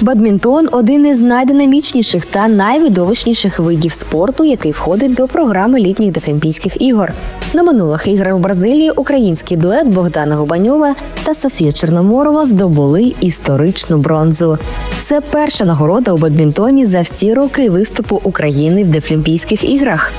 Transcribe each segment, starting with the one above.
Бадмінтон один із найдинамічніших та найвидовищніших видів спорту, який входить до програми літніх Дефлімпійських ігор. На минулих іграх в Бразилії український дует Богдана Губаньова та Софія Чорноморова здобули історичну бронзу. Це перша нагорода у бадмінтоні за всі роки виступу України в Дефлімпійських іграх.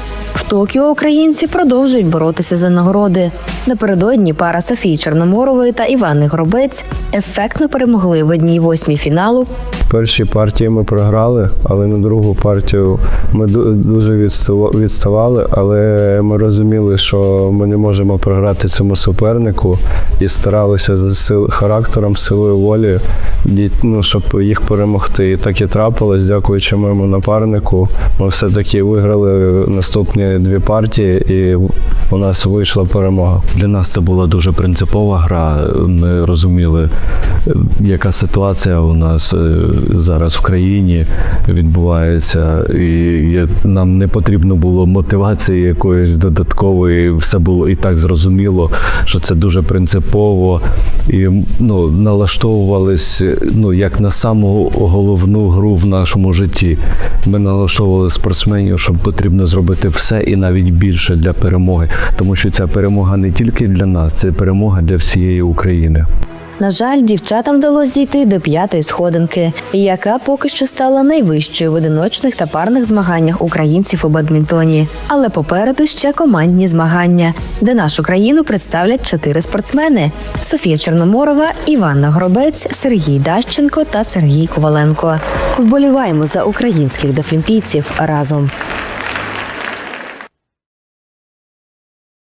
Токіо українці продовжують боротися за нагороди. Напередодні пара Софії Чорноморової та Івани Гробець ефектно перемогли в одній восьмій фіналу Перші партії ми програли, але на другу партію ми дуже відстава- відставали, але ми розуміли, що ми не можемо програти цьому супернику і старалися з сил характером, силою волі, ну, щоб їх перемогти. І так і трапилось, дякуючи моєму напарнику. Ми все-таки виграли наступні дві партії, і у нас вийшла перемога. Для нас це була дуже принципова гра. Ми розуміли, яка ситуація у нас е, зараз в країні відбувається, і нам не потрібно було мотивації якоїсь додаткової. Все було і так зрозуміло, що це дуже принципово. І ну, налаштовувались ну, як на саму головну гру в нашому житті. Ми налаштовували спортсменів, що потрібно зробити все і навіть більше для перемоги, тому що ця перемога не тільки для нас, це перемога для всієї України. На жаль, дівчатам вдалося дійти до п'ятої сходинки, яка поки що стала найвищою в одиночних та парних змаганнях українців у бадмінтоні. Але попереду ще командні змагання, де нашу країну представлять чотири спортсмени: Софія Чорноморова, Іванна Гробець, Сергій Дащенко та Сергій Коваленко. Вболіваємо за українських дефлімпійців разом.